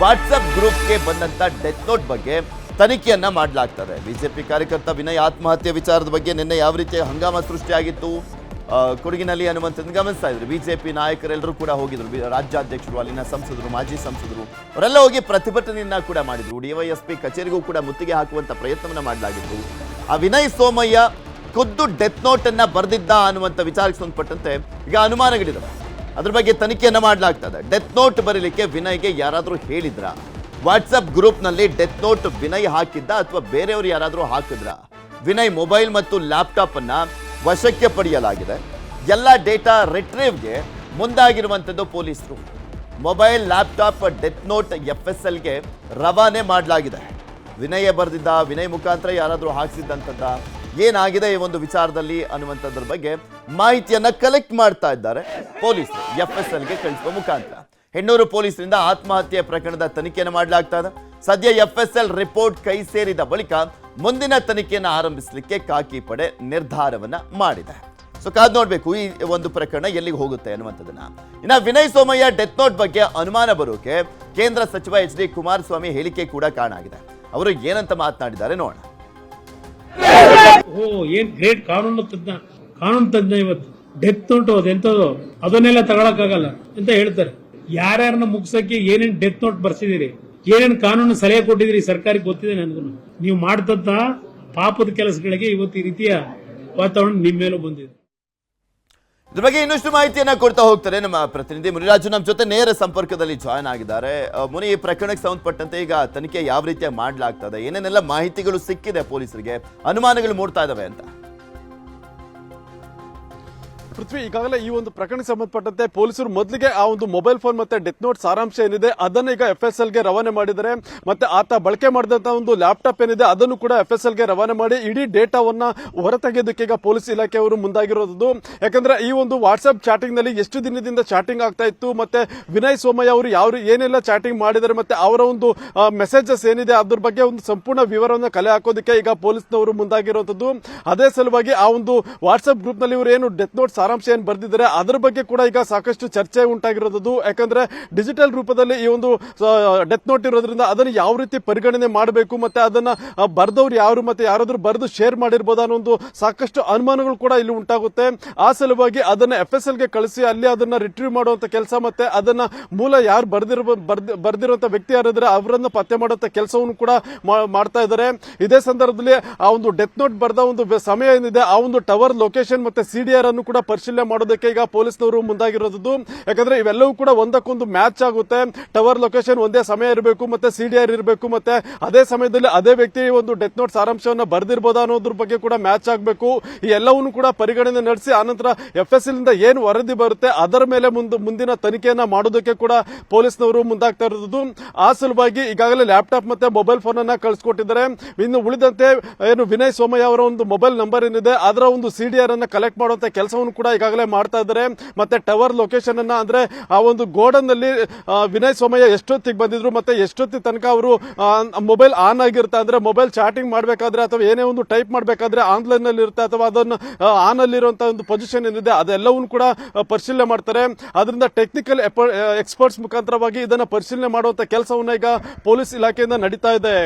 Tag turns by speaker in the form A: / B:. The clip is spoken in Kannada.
A: ವಾಟ್ಸಪ್ ಗ್ರೂಪ್ಗೆ ಬಂದಂಥ ಡೆತ್ ನೋಟ್ ಬಗ್ಗೆ ತನಿಖೆಯನ್ನ ಮಾಡಲಾಗ್ತದೆ. ಬಿಜೆಪಿ ಕಾರ್ಯಕರ್ತ ವಿನಯ್ ಆತ್ಮಹತ್ಯೆ ವಿಚಾರದ ಬಗ್ಗೆ ನಿನ್ನೆ ಯಾವ ರೀತಿಯ ಹಂಗಾಮ ಸೃಷ್ಟಿಯಾಗಿತ್ತು? ಕೊಡಗಿನಲ್ಲಿ ಅನ್ನುವಂಥದ್ದು ಗಮನಿಸ್ತಾ ಇದ್ರು. ಬಿಜೆಪಿ ನಾಯಕರೆಲ್ಲರೂ ಕೂಡ ಹೋಗಿದ್ರು. ರಾಜ್ಯಾಧ್ಯಕ್ಷರು, ಅಲ್ಲಿನ ಸಂಸದರು, ಮಾಜಿ ಸಂಸದರು, ಅವರೆಲ್ಲ ಹೋಗಿ ಪ್ರತಿಭಟನೆಯನ್ನ ಕೂಡ ಮಾಡಿದ್ರು. ಡಿವೈಎಸ್ಪಿ ಕಚೇರಿಗೂ ಕೂಡ ಮುತ್ತಿಗೆ ಹಾಕುವಂತ ಪ್ರಯತ್ನವನ್ನ ಮಾಡಲಾಗಿತ್ತು. ಆ ವಿನಯ್ ಸೋಮಯ್ಯ ಖುದ್ದು ಡೆತ್ ನೋಟ್ ಅನ್ನ ಬರೆದಿದ್ದ ಅನ್ನುವಂಥ ವಿಚಾರಕ್ಕೆ ಸಂಬಂಧಪಟ್ಟಂತೆ ಈಗ ಅನುಮಾನಗಳಿದಾವೆ. ಅದ್ರ ಬಗ್ಗೆ ತನಿಖೆಯನ್ನು ಮಾಡಲಾಗ್ತದೆ. ಡೆತ್ ನೋಟ್ ಬರೀಲಿಕ್ಕೆ ವಿನಯ್ಗೆ ಯಾರಾದರೂ ಹೇಳಿದ್ರ? ವಾಟ್ಸಪ್ ಗ್ರೂಪ್ನಲ್ಲಿ ಡೆತ್ ನೋಟ್ ವಿನಯ್ ಹಾಕಿದ್ದ ಅಥವಾ ಬೇರೆಯವರು ಯಾರಾದರೂ ಹಾಕಿದ್ರ? ವಿನಯ್ ಮೊಬೈಲ್ ಮತ್ತು ಲ್ಯಾಪ್ಟಾಪನ್ನು ವಶಕ್ಕೆ ಪಡೆಯಲಾಗಿದೆ. ಎಲ್ಲ ಡೇಟಾ ರಿಟ್ರೀವ್ಗೆ ಮುಂದಾಗಿರುವಂಥದ್ದು ಪೊಲೀಸರು. Mobile, laptop death note F S ಎಲ್ಗೆ ರವಾನೆ ಮಾಡಲಾಗಿದೆ. ವಿನಯ ಬರೆದಿದ್ದ, ವಿನಯ್ ಮುಖಾಂತರ ಯಾರಾದರೂ ಹಾಕ್ಸಿದ್ದಂಥದ್ದ ಏನಾಗಿದೆ ಈ ಒಂದು ವಿಚಾರದಲ್ಲಿ ಅನ್ನುವಂಥದ್ರ ಬಗ್ಗೆ ಮಾಹಿತಿಯನ್ನ ಕಲೆಕ್ಟ್ ಮಾಡ್ತಾ ಇದ್ದಾರೆ. ಪೊಲೀಸ್ ಎಫ್ ಎಸ್ ಎಲ್ಗೆ ಕಳಿಸುವ ಮುಖಾಂತರ. ಹೆಣ್ಣೂರು ಪೊಲೀಸರಿಂದ ಆತ್ಮಹತ್ಯೆ ಪ್ರಕರಣದ ತನಿಖೆಯನ್ನು ಮಾಡಲಾಗ್ತಾ ಇದೆ. ಸದ್ಯ ಎಫ್ ಎಸ್ ಎಲ್ ರಿಪೋರ್ಟ್ ಕೈ ಸೇರಿದ ಬಳಿಕ ಮುಂದಿನ ತನಿಖೆಯನ್ನು ಆರಂಭಿಸಲಿಕ್ಕೆ ಕಾಕಿ ಪಡೆ ನಿರ್ಧಾರವನ್ನ ಮಾಡಿದೆ. ಸೊ ಕಾದ್ ನೋಡ್ಬೇಕು, ಈ ಒಂದು ಪ್ರಕರಣ ಎಲ್ಲಿಗೆ ಹೋಗುತ್ತೆ ಅನ್ನುವಂಥದ್ದನ್ನ. ಇನ್ನ ವಿನಯ್ ಸೋಮಯ್ಯ ಡೆತ್ ನೋಟ್ ಬಗ್ಗೆ ಅನುಮಾನ ಬರೋಕೆ ಕೇಂದ್ರ ಸಚಿವ ಎಚ್ ಡಿ ಕುಮಾರಸ್ವಾಮಿ ಹೇಳಿಕೆ ಕೂಡ ಕಾರಣ ಆಗಿದೆ ಅವರು ಏನಂತ ಮಾತನಾಡಿದ್ದಾರೆ ನೋಡೋಣ.
B: ಓ, ಏನ್ ಗ್ರೇಟ್ ಕಾನೂನು ತಜ್ಞ. ಕಾನೂನು ತಜ್ಞ ಇವತ್ತು. ಡೆತ್ ನೋಟ್ ಅದೆಂತದು ಅದನ್ನೆಲ್ಲ ತಗೊಳಕ್ಕಾಗಲ್ಲ ಅಂತ ಹೇಳ್ತಾರೆ. ಯಾರ್ಯಾರನ್ನ ಮುಗಿಸಕ್ಕೆ ಏನೇನ್ ಡೆತ್ ನೋಟ್ ಬರ್ಸಿದಿರಿ? ಏನೇನ್ ಕಾನೂನು ಸಲಹೆ ಕೊಟ್ಟಿದ್ರಿ ಸರ್ಕಾರಕ್ಕೆ ಗೊತ್ತಿದೆ ನನಗೂ. ನೀವು ಮಾಡ್ತಂತ ಪಾಪದ ಕೆಲಸಗಳಿಗೆ ಇವತ್ತು ಈ ರೀತಿಯ ವಾತಾವರಣ ನಿಮ್ಮ ಮೇಲೂ ಬಂದಿದೆ.
A: ಇದ್ರ ಬಗ್ಗೆ ಇನ್ನಷ್ಟು ಮಾಹಿತಿಯನ್ನ ಕೊಡ್ತಾ ಹೋಗ್ತಾರೆ ನಮ್ಮ ಪ್ರತಿನಿಧಿ ಮುನಿರಾಜು. ನಮ್ಮ ಜೊತೆ ನೇರ ಸಂಪರ್ಕದಲ್ಲಿ ಜಾಯ್ನ್ ಆಗಿದ್ದಾರೆ. ಮುನಿ, ಈ ಪ್ರಕರಣಕ್ಕೆ ಸಂಬಂಧಪಟ್ಟಂತೆ ಈಗ ತನಿಖೆ ಯಾವ ರೀತಿಯಾಗಿ ಮಾಡಲಾಗ್ತದೆ? ಏನೇನೆಲ್ಲ ಮಾಹಿತಿಗಳು ಸಿಕ್ಕಿದೆ ಪೊಲೀಸರಿಗೆ? ಅನುಮಾನಗಳು ಮೂಡ್ತಾ ಇದಾವೆ ಅಂತ.
C: ಪೃಥ್ವಿ, ಈಗಾಗಲೇ ಈ ಒಂದು ಪ್ರಕರಣಕ್ಕೆ ಸಂಬಂಧಪಟ್ಟಂತೆ ಪೊಲೀಸರು ಮೊದಲಿಗೆ ಆ ಒಂದು ಮೊಬೈಲ್ ಫೋನ್ ಮತ್ತೆ ಡೆತ್ ನೋಟ್ ಸಾರಾಂಶ ಏನಿದೆ, ಅದನ್ನು ಈಗ ಎಫ್ ಎಸ್ ಎಲ್ಗೆ ರವಾನೆ ಮಾಡಿದರೆ ಮತ್ತೆ ಆತ ಬಳಕೆ ಮಾಡಿದಂತ ಒಂದು ಲ್ಯಾಪ್ಟಾಪ್ ಏನಿದೆ, ಅದನ್ನು ಕೂಡ ಎಫ್ ಎಸ್ ಎಲ್ಗೆ ರವಾನೆ ಮಾಡಿ ಇಡೀ ಡೇಟಾವನ್ನ ಹೊರತೆಗೆಯೋದಕ್ಕೆ ಈಗ ಪೊಲೀಸ್ ಇಲಾಖೆಯವರು ಮುಂದಾಗಿರೋದು. ಯಾಕಂದ್ರೆ ಈ ಒಂದು ವಾಟ್ಸ್ಆಪ್ ಚಾಟಿಂಗ್ನಲ್ಲಿ ಎಷ್ಟು ದಿನದಿಂದ ಚಾಟಿಂಗ್ ಆಗ್ತಾ ಇತ್ತು, ಮತ್ತೆ ವಿನಯ್ ಸೋಮಯ್ಯ ಅವರು ಯಾವ ಏನೆಲ್ಲ ಚಾಟಿಂಗ್ ಮಾಡಿದರೆ ಮತ್ತೆ ಅವರ ಒಂದು ಮೆಸೇಜಸ್ ಏನಿದೆ, ಅದ್ರ ಬಗ್ಗೆ ಒಂದು ಸಂಪೂರ್ಣ ವಿವರವನ್ನು ಕಲೆ ಹಾಕೋದಕ್ಕೆ ಈಗ ಪೊಲೀಸ್ನವರು ಮುಂದಾಗಿರುವಂತದ್ದು ಅದೇ ಸಲುವಾಗಿ ಆ ಒಂದು ವಾಟ್ಸ್ಆಪ್ ಗ್ರೂಪ್ನಲ್ಲಿ ಇವರು ಏನು ಡೆತ್ ನೋಟ್ ಸಾರಾಂಶ ಏನು ಬರೆದಿದ್ದಾರೆ ಅದರ ಬಗ್ಗೆ ಕೂಡ ಈಗ ಸಾಕಷ್ಟು ಚರ್ಚೆ ಉಂಟಾಗಿರೋದು ಯಾಕಂದ್ರೆ ಡಿಜಿಟಲ್ ರೂಪದಲ್ಲಿ ಈ ಒಂದು ಡೆತ್ ನೋಟ್ ಇರೋದ್ರಿಂದ ಅದನ್ನು ಯಾವ ರೀತಿ ಪರಿಗಣನೆ ಮಾಡಬೇಕು ಮತ್ತೆ ಅದನ್ನ ಬರೆದವ್ರು ಯಾರು ಮತ್ತೆ ಯಾರಾದರೂ ಬರೆದು ಶೇರ್ ಮಾಡಿರ್ಬೋದು ಅನ್ನೋ ಒಂದು ಸಾಕಷ್ಟು ಅನುಮಾನಗಳು ಕೂಡ ಇಲ್ಲಿ ಉಂಟಾಗುತ್ತೆ. ಆ ಸಲುವಾಗಿ ಅದನ್ನ ಎಫ್ ಎಸ್ ಎಲ್ಗೆ ಕಳಿಸಿ ಅಲ್ಲಿ ಅದನ್ನ ರಿಟ್ರೀವ್ ಮಾಡುವಂತ ಕೆಲಸ ಮತ್ತೆ ಅದನ್ನ ಮೂಲ ಯಾರು ಬರ್ದಿರ ಬರ್ದಿರುವಂತ ವ್ಯಕ್ತಿ ಯಾರಿದ್ರೆ ಅವರನ್ನ ಪತ್ತೆ ಮಾಡುವಂತ ಕೆಲಸವನ್ನು ಕೂಡ ಮಾಡ್ತಾ ಇದ್ದಾರೆ. ಇದೇ ಸಂದರ್ಭದಲ್ಲಿ ಆ ಒಂದು ಡೆತ್ ನೋಟ್ ಬರೆದ ಒಂದು ಸಮಯ ಏನಿದೆ, ಆ ಒಂದು ಟವರ್ ಲೊಕೇಶನ್ ಮತ್ತೆ ಸಿಡಿಆರ್ ಅನ್ನು ಕೂಡ ಪರಿಶೀಲನೆ ಮಾಡೋದಕ್ಕೆ ಈಗ ಪೊಲೀಸ್ನವರು ಮುಂದಾಗಿರೋದು ಯಾಕಂದ್ರೆ ಇವೆಲ್ಲವೂ ಕೂಡ ಒಂದಕ್ಕೊಂದು ಮ್ಯಾಚ್ ಆಗುತ್ತೆ. ಟವರ್ ಲೊಕೇಶನ್ ಒಂದೇ ಸಮಯ ಇರಬೇಕು, ಮತ್ತೆ ಸಿಡಿಆರ್ ಇರಬೇಕು, ಮತ್ತೆ ಅದೇ ಸಮಯದಲ್ಲಿ ಅದೇ ವ್ಯಕ್ತಿ ಒಂದು ಡೆತ್ ನೋಟ್ ಸಾರಾಂಶವನ್ನು ಬರೆದಿರ್ಬೋದಾ ಅನ್ನೋದ್ರ ಬಗ್ಗೆ ಕೂಡ ಮ್ಯಾಚ್ ಆಗಬೇಕು. ಈ ಎಲ್ಲವನ್ನು ಕೂಡ ಪರಿಗಣನೆ ನಡೆಸಿ ಆನಂತರ ಎಫ್ ಎಸ್ ಇಂದ ಏನು ವರದಿ ಬರುತ್ತೆ, ಅದರ ಮೇಲೆ ಮುಂದೆ, ಮುಂದಿನ ತನಿಖೆಯನ್ನ ಮಾಡೋದಕ್ಕೆ ಕೂಡ ಪೊಲೀಸ್ನವರು ಮುಂದಾಗ್ತಾ ಇರೋದು. ಆ ಸಲುವಾಗಿ ಈಗಾಗಲೇ ಲ್ಯಾಪ್ಟಾಪ್ ಮತ್ತೆ ಮೊಬೈಲ್ ಫೋನ್ ಅನ್ನ ಕಳಿಸ್ಕೊಟ್ಟಿದ್ದಾರೆ. ಇನ್ನು ಉಳಿದಂತೆ ಏನು ವಿನಯ್ ಸೋಮಯ್ಯ ಅವರ ಒಂದು ಮೊಬೈಲ್ ನಂಬರ್ ಏನಿದೆ, ಅದರ ಒಂದು ಸಿಡಿಆರ್ ಅನ್ನ ಕಲೆಕ್ಟ್ ಮಾಡುವಂತ ಕೆಲಸವನ್ನು ಕೂಡ ಈಗಾಗಲೇ ಮಾಡ್ತಾ ಇದ್ದಾರೆ. ಮತ್ತೆ ಟವರ್ ಲೊಕೇಶನ್ ಅನ್ನ ಅಂದ್ರೆ ಆ ಒಂದು ಗೋಡನ್ನಲ್ಲಿ ವಿನಯ್ ಸೋಮಯ್ಯ ಎಷ್ಟೊತ್ತಿಗೆ ಬಂದಿದ್ರು ಮತ್ತೆ ಎಷ್ಟೊತ್ತಿ ತನಕ ಅವರು ಮೊಬೈಲ್ ಆನ್ ಆಗಿರುತ್ತೆ ಅಂದ್ರೆ ಮೊಬೈಲ್ ಚಾಟಿಂಗ್ ಮಾಡಬೇಕಾದ್ರೆ ಅಥವಾ ಏನೇ ಒಂದು ಟೈಪ್ ಮಾಡಬೇಕಾದ್ರೆ ಆನ್ಲೈನ್ನಲ್ಲಿ ಇರುತ್ತೆ ಅಥವಾ ಅದನ್ನ ಆನ್ ಅಲ್ಲಿರುವಂತಹ ಒಂದು ಪೊಸಿಷನ್ ಏನಿದೆ ಅದೆಲ್ಲವನ್ನು ಕೂಡ ಪರಿಶೀಲನೆ ಮಾಡ್ತಾರೆ. ಅದರಿಂದ ಟೆಕ್ನಿಕಲ್ ಎಕ್ಸ್ಪರ್ಟ್ಸ್ ಮುಖಾಂತರವಾಗಿ ಇದನ್ನ ಪರಿಶೀಲನೆ ಮಾಡುವಂತ ಕೆಲಸವನ್ನ ಈಗ ಪೊಲೀಸ್ ಇಲಾಖೆಯಿಂದ ನಡೀತಾ ಇದೆ.